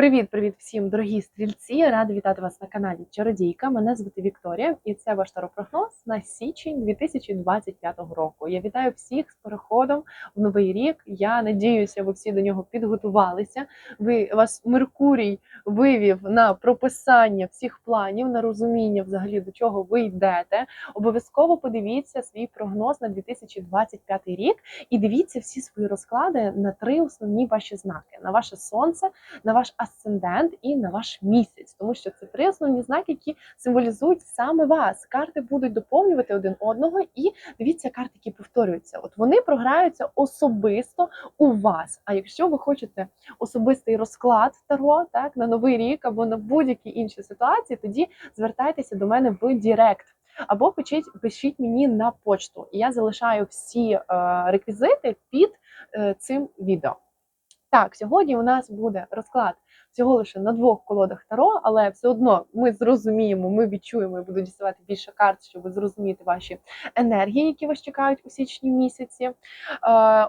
Привіт-привіт всім, дорогі стрільці! Рада вітати вас на каналі Чародійка. Мене звати Вікторія, і це ваш таропрогноз на січень 2025 року. Я вітаю всіх з переходом в новий рік. Я надіюся, ви всі до нього підготувалися. Ви вас Меркурій вивів на прописання всіх планів, на розуміння взагалі до чого ви йдете. Обов'язково подивіться свій прогноз на 2025 рік і дивіться всі свої розклади на три основні ваші знаки: на ваше сонце, на ваш асцендент і на ваш місяць, тому що це три основні знаки, які символізують саме вас. Карти будуть доповнювати один одного, і дивіться карти, які повторюються. От вони програються особисто у вас. А якщо ви хочете особистий розклад Таро, так на новий рік або на будь-які інші ситуації, тоді звертайтеся до мене в Дірект. Або пишіть, пишіть мені на почту, і я залишаю всі е, реквізити під е, цим відео. Так, сьогодні у нас буде розклад всього лише на двох колодах Таро, але все одно ми зрозуміємо, ми відчуємо і буду діставати більше карт, щоб зрозуміти ваші енергії, які вас чекають у січні місяці. Е,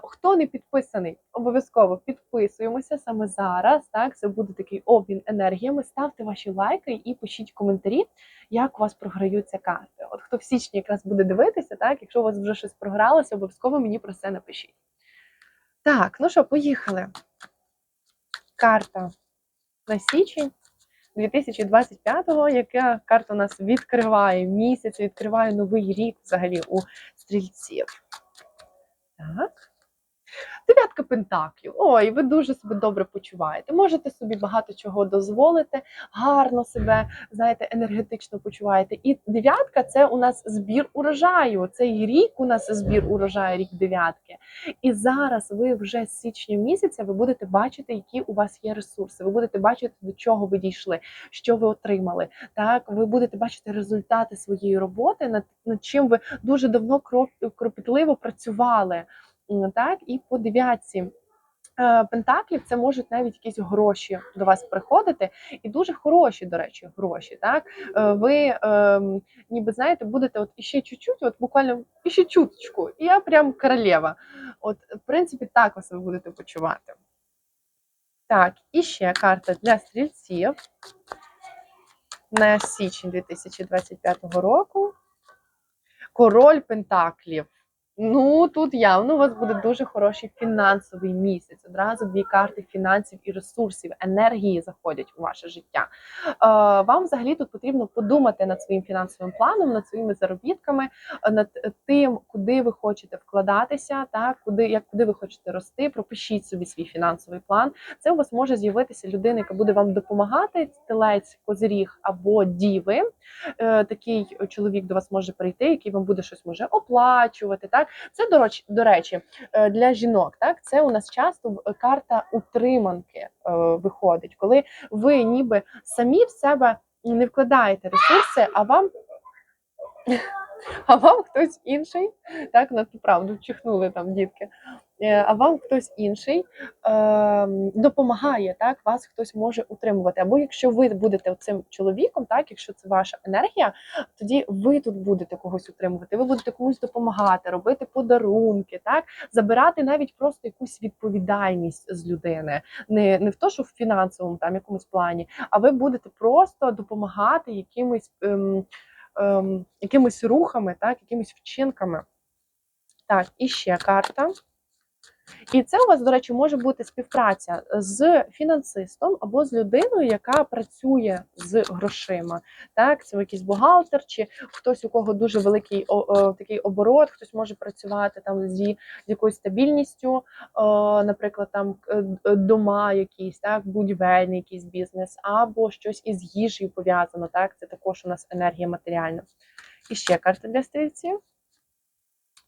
хто не підписаний, обов'язково підписуємося саме зараз. Так, це буде такий обмін енергіями. Ставте ваші лайки і пишіть коментарі, як у вас програються карти. От хто в січні якраз буде дивитися, так, якщо у вас вже щось програлося, обов'язково мені про це напишіть. Так, ну що, поїхали. Карта на січень 2025-го, яка карта у нас відкриває місяць, відкриває новий рік взагалі у стрільців. Так. Дев'ятка пентаклів. Ой, ви дуже себе добре почуваєте. Можете собі багато чого дозволити, гарно себе, знаєте, енергетично почуваєте. І дев'ятка це у нас збір урожаю. Цей рік у нас збір урожаю, рік дев'ятки. І зараз ви вже з січня місяця ви будете бачити, які у вас є ресурси. Ви будете бачити, до чого ви дійшли, що ви отримали. Так, ви будете бачити результати своєї роботи, над, над чим ви дуже давно кропітливо працювали. Так, і по дев'ятці е, пентаклів це можуть навіть якісь гроші до вас приходити, і дуже хороші, до речі, гроші. Так, Е, ви е, ніби знаєте, будете от іще чуть-чуть, от буквально іще чуточку, і я прям королева. От, в принципі, так ви себе будете почувати. Так, і ще карта для стрільців на січень 2025 року. Король Пентаклів. Ну тут явно у вас буде дуже хороший фінансовий місяць. Одразу дві карти фінансів і ресурсів, енергії заходять у ваше життя. Е, Вам взагалі тут потрібно подумати над своїм фінансовим планом, над своїми заробітками, над тим, куди ви хочете вкладатися, так куди як куди ви хочете рости. Пропишіть собі свій фінансовий план. Це у вас може з'явитися людина, яка буде вам допомагати. Телець, козиріг або діви. Е, Такий чоловік до вас може прийти, який вам буде щось може оплачувати. Так, це до речі, до речі, е, для жінок. Так, це у нас часто карта утриманки е, виходить, коли ви ніби самі в себе не вкладаєте ресурси, а вам. А вам хтось інший, так на ту правду чихнули там дітки. Е, А вам хтось інший е, допомагає, так вас хтось може утримувати. Або якщо ви будете цим чоловіком, так якщо це ваша енергія, тоді ви тут будете когось утримувати. Ви будете комусь допомагати, робити подарунки, так забирати навіть просто якусь відповідальність з людини, не не в то, що в фінансовому там якомусь плані, а ви будете просто допомагати якимось. Ем, ем, якимись рухами, так, якимись вчинками. Так, і ще карта. І це у вас, до речі, може бути співпраця з фінансистом або з людиною, яка працює з грошима. Так, це якийсь бухгалтер, чи хтось, у кого дуже великий о, о, такий оборот, хтось може працювати там зі з якоюсь стабільністю, о, наприклад, там дома, якісь, так, будівельний якийсь бізнес, або щось із їжею пов'язано. Так, це також у нас енергія матеріальна. І ще карта для стрільців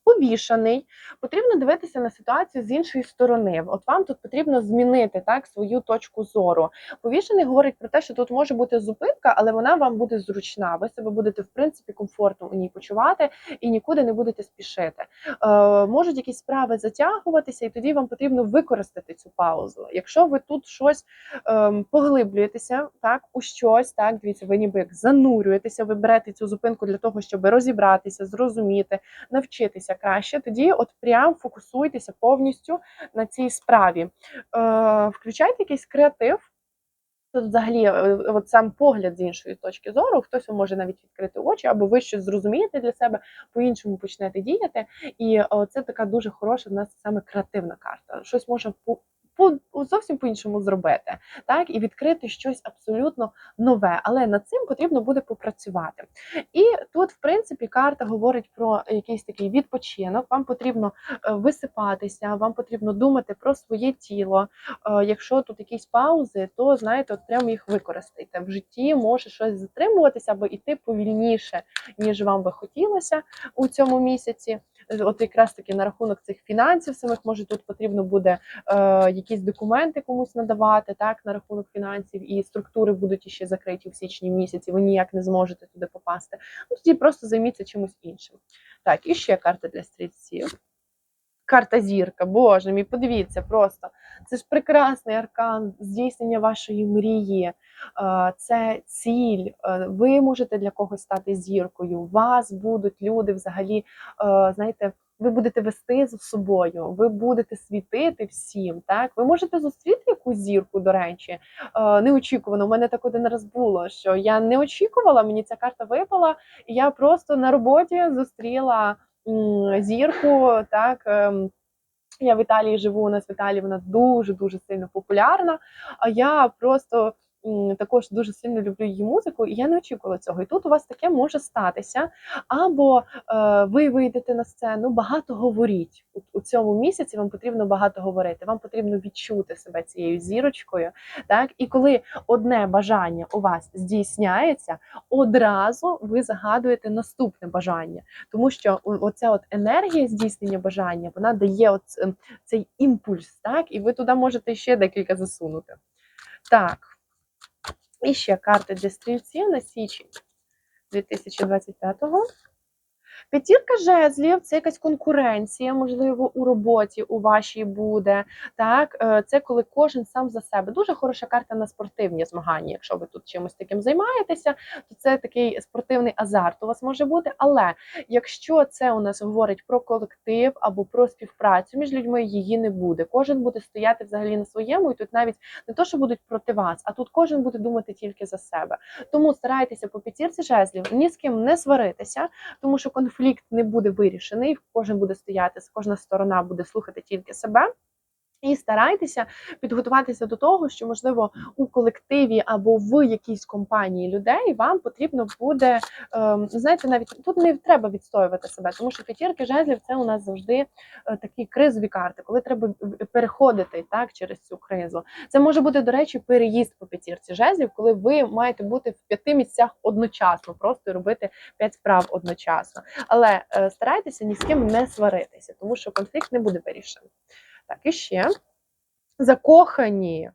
повішаний, потрібно дивитися на ситуацію з іншої сторони. От вам тут потрібно змінити так свою точку зору. Повішений говорить про те, що тут може бути зупинка, але вона вам буде зручна. Ви себе будете в принципі комфортно у ній почувати і нікуди не будете спішити. Е, Можуть якісь справи затягуватися, і тоді вам потрібно використати цю паузу. Якщо ви тут щось е, поглиблюєтеся, так у щось, так дивіться, ви ніби як занурюєтеся, ви берете цю зупинку для того, щоб розібратися, зрозуміти, навчитися краще, тоді от прям фокусуйтеся повністю на цій справі. Е, Включайте якийсь креатив. Тут взагалі, е, от сам погляд з іншої точки зору, хтось може навіть відкрити очі, або ви щось зрозумієте для себе, по-іншому почнете діяти. І о, це така дуже хороша в нас саме креативна карта. Щось може по, зовсім по-іншому зробити, так і відкрити щось абсолютно нове. Але над цим потрібно буде попрацювати. І тут, в принципі, карта говорить про якийсь такий відпочинок. Вам потрібно е, висипатися, вам потрібно думати про своє тіло. Е, Якщо тут якісь паузи, то знаєте, от прямо їх використайте. В житті може щось затримуватися або йти повільніше, ніж вам би хотілося у цьому місяці. Е, От якраз таки на рахунок цих фінансів самих, може тут потрібно буде е, якісь документи комусь надавати, так на рахунок фінансів, і структури будуть іще закриті в січні місяці. Ви ніяк не зможете туди попасти. Ну тоді просто займіться чимось іншим. Так, і ще карта для стрільців. Карта зірка, боже мій, подивіться просто. Це ж прекрасний аркан здійснення вашої мрії, Е, це ціль. Е, Ви можете для когось стати зіркою. Вас будуть люди взагалі, е, знаєте, ви будете вести за собою, ви будете світити всім. Так, ви можете зустріти якусь зірку, до речі, неочікувано. У мене так один раз було, що я не очікувала, мені ця карта випала, і я просто на роботі зустріла зірку. Так, ем, я в Італії живу, у нас в Італії вона дуже дуже сильно популярна. А я просто також дуже сильно люблю її музику, і я не очікувала цього. І тут у вас таке може статися. Або е, ви вийдете на сцену, багато говоріть у, у цьому місяці. Вам потрібно багато говорити. Вам потрібно відчути себе цією зірочкою. Так, і коли одне бажання у вас здійсняється, одразу ви загадуєте наступне бажання, тому що оця от енергія здійснення бажання вона дає от, ем, цей імпульс, так, і ви туди можете ще декілька засунути. Так. І ще карти для стрільців на січень 2025-го. П'ятірка жезлів це якась конкуренція, можливо, у роботі у вашій буде. Так, Е, це коли кожен сам за себе. Дуже хороша карта на спортивні змагання. Якщо ви тут чимось таким займаєтеся, то це такий спортивний азарт у вас може бути. Але якщо це у нас говорить про колектив або про співпрацю між людьми, її не буде. Кожен буде стояти взагалі на своєму, і тут навіть не то, що будуть проти вас, а тут кожен буде думати тільки за себе. Тому старайтеся по п'ятірці жезлів ні з ким не сваритися, тому що конфлікт не буде вирішений. Кожен буде стояти, кожна сторона буде слухати тільки себе. І старайтеся підготуватися до того, що можливо у колективі або в якійсь компанії людей вам потрібно буде ем, знаєте, навіть тут не треба відстоювати себе, тому що п'ятірки жезлів це у нас завжди е, такі кризові карти, коли треба переходити так через цю кризу. Це може бути, до речі, переїзд по п'ятірці жезлів, коли ви маєте бути в п'яти місцях одночасно, просто робити п'ять справ одночасно. Але е, старайтеся ні з ким не сваритися, тому що конфлікт не буде вирішений. Так, і ще закохані.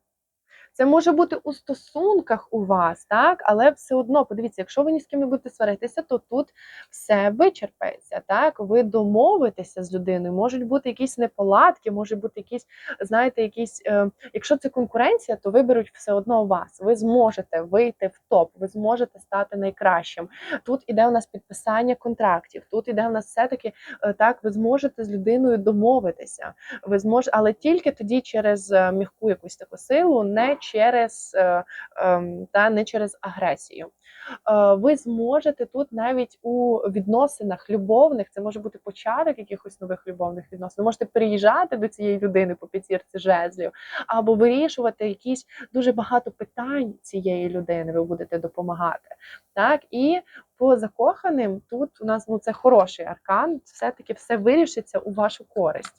Це може бути у стосунках у вас, так, але все одно, подивіться, якщо ви ні з ким не будете сваритися, то тут все вичерпається. Так, ви домовитеся з людиною. Можуть бути якісь неполадки, може бути якісь, знаєте, якісь, е, якщо це конкуренція, то виберуть все одно вас. Ви зможете вийти в топ, ви зможете стати найкращим. Тут іде у нас підписання контрактів. Тут іде у нас все-таки е, так, ви зможете з людиною домовитися. Ви зможете, але тільки тоді через е, м'яку якусь таку силу, не через е, ем, та не через агресію. Е, Ви зможете тут навіть у відносинах любовних, це може бути початок якихось нових любовних відносин. Ви можете приїжджати до цієї людини по п'ятірці жезлів, або вирішувати якісь дуже багато питань цієї людини. Ви будете допомагати. Так і по закоханим тут у нас ну це хороший аркан, все-таки все вирішиться у вашу користь.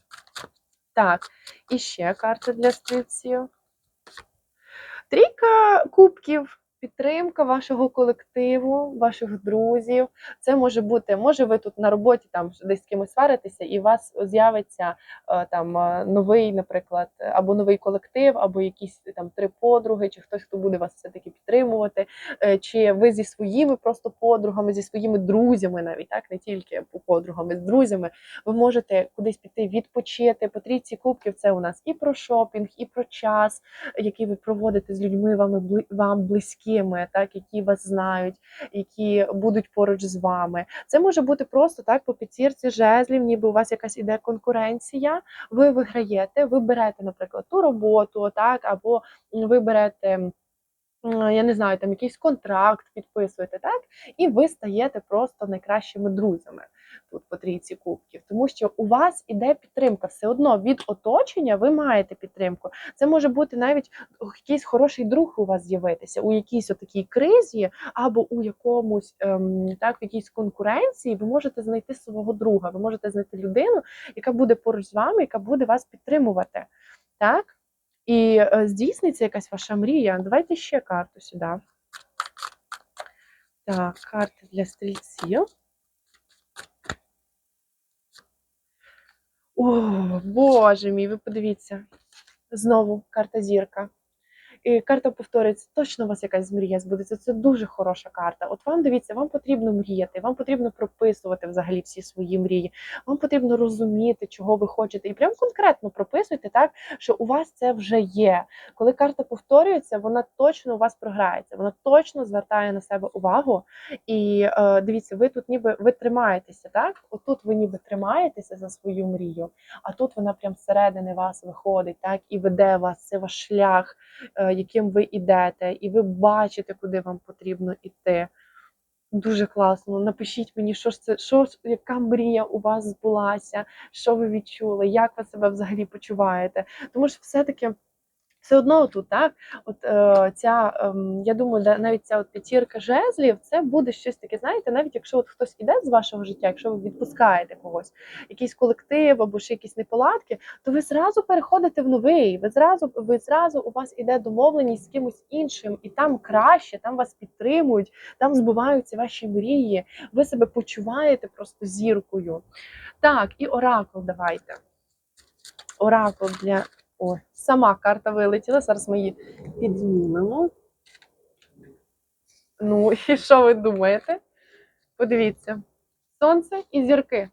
Так, і ще карта для стрільців. Трійка кубків. Підтримка вашого колективу, ваших друзів. Це може бути, може, ви тут на роботі там десь з кимось сваритеся, і у вас з'явиться е, там е, новий, наприклад, або новий колектив, або якісь там три подруги, чи хтось, хто буде вас все-таки підтримувати, Е, чи ви зі своїми просто подругами, зі своїми друзями, навіть так, не тільки подругами, з друзями, ви можете кудись піти відпочити. По трійці кубків це у нас і про шопінг, і про час, який ви проводите з людьми вами вам близькими, так які вас знають, які будуть поруч з вами. Це може бути просто так по п'ятірці жезлів, ніби у вас якась іде конкуренція. Ви виграєте, ви берете, наприклад, ту роботу, так або ви берете. я не знаю, там якийсь контракт підписуєте, так? І ви стаєте просто найкращими друзями тут по трійці кубків, тому що у вас іде підтримка. Все одно від оточення ви маєте підтримку. Це може бути навіть якийсь хороший друг у вас з'явитися у якійсь отакій кризі, або у якомусь ем, так, в якійсь конкуренції. Ви можете знайти свого друга, ви можете знайти людину, яка буде поруч з вами, яка буде вас підтримувати. Так? І е, здійсниться якась ваша мрія. Давайте ще карту сюди. Так, карти для стрільців. О, Боже мій, ви подивіться. Знову карта зірка. І карта повторюється, точно у вас якась мрія збудеться. Це дуже хороша карта. От вам дивіться, вам потрібно мріяти, вам потрібно прописувати взагалі всі свої мрії. Вам потрібно розуміти, чого ви хочете, і прям конкретно прописуйте так, що у вас це вже є. Коли карта повторюється, вона точно у вас програється, вона точно звертає на себе увагу. І е, дивіться, ви тут ніби ви тримаєтеся, так? Отут ви ніби тримаєтеся за свою мрію, а тут вона прям зсередини вас виходить, так, і веде вас, це ваш шлях, е, яким ви йдете, і ви бачите, куди вам потрібно йти. Дуже класно. Напишіть мені, що ж це, що ж, яка мрія у вас збулася, що ви відчули, як ви себе взагалі почуваєте. Тому що все-таки все одно тут, так, от е, ця, ем, я думаю, навіть ця от п'ятірка жезлів, це буде щось таке, знаєте, навіть якщо от хтось іде з вашого життя, якщо ви відпускаєте когось, якийсь колектив або ще якісь неполадки, то ви зразу переходите в новий. Ви зразу, ви зразу у вас іде домовленість з кимось іншим, і там краще, там вас підтримують, там збуваються ваші мрії. Ви себе почуваєте просто зіркою. Так, і оракул давайте. Оракул для. О, сама карта вилетіла. Зараз ми її піднімемо. Ну, і що ви думаєте? Подивіться: сонце і зірки.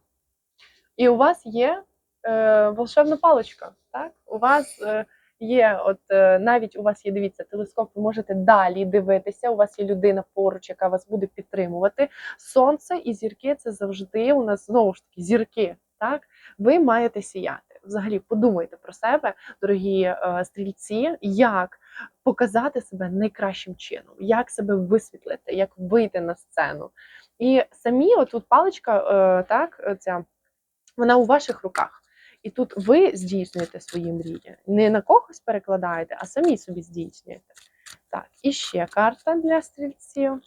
І у вас є е, волшебна паличка. Так? У вас е, є, от е, навіть у вас є, дивіться, телескоп, ви можете далі дивитися. У вас є людина поруч, яка вас буде підтримувати. Сонце і зірки це завжди у нас знову ж таки зірки. Так, ви маєте сіяти. Взагалі, подумайте про себе, дорогі е, стрільці, як показати себе найкращим чином, як себе висвітлити, як вийти на сцену. І самі, от тут паличка, е, так, е, ця, вона у ваших руках. І тут ви здійснюєте свої мрії. Не на когось перекладаєте, а самі собі здійснюєте. Так, і ще карта для стрільців.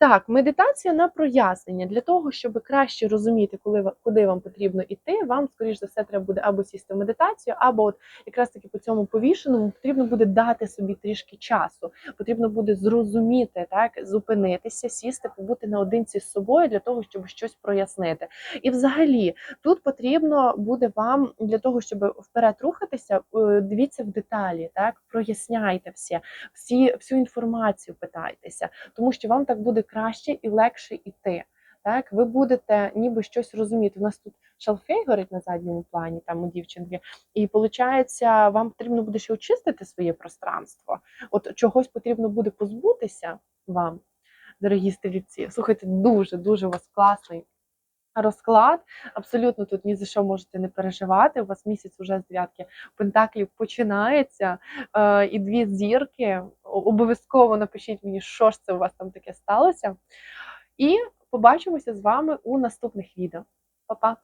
Так, медитація на прояснення для того, щоб краще розуміти, коли куди вам потрібно йти. Вам, скоріш за все, треба буде або сісти в медитацію, або от якраз таки по цьому повішеному потрібно буде дати собі трішки часу. Потрібно буде зрозуміти, так, зупинитися, сісти, побути наодинці з собою для того, щоб щось прояснити. І взагалі тут потрібно буде вам для того, щоб вперед рухатися, е, дивіться в деталі, так, проясняйте всі, всі всю інформацію питайтеся тому що вам так буде краще і легше йти. Так, ви будете ніби щось розуміти. У нас тут шалфей горить на задньому плані, там у дівчинки, і виходить, вам потрібно буде ще очистити своє пространство. От чогось потрібно буде позбутися вам, дорогі стрільці. Слухайте, дуже дуже у вас класний розклад. Абсолютно тут ні за що можете не переживати. У вас місяць уже з дев'ятки пентаклів починається, е, і дві зірки. Обов'язково напишіть мені, що ж це у вас там таке сталося. І побачимося з вами у наступних відео. Па-па!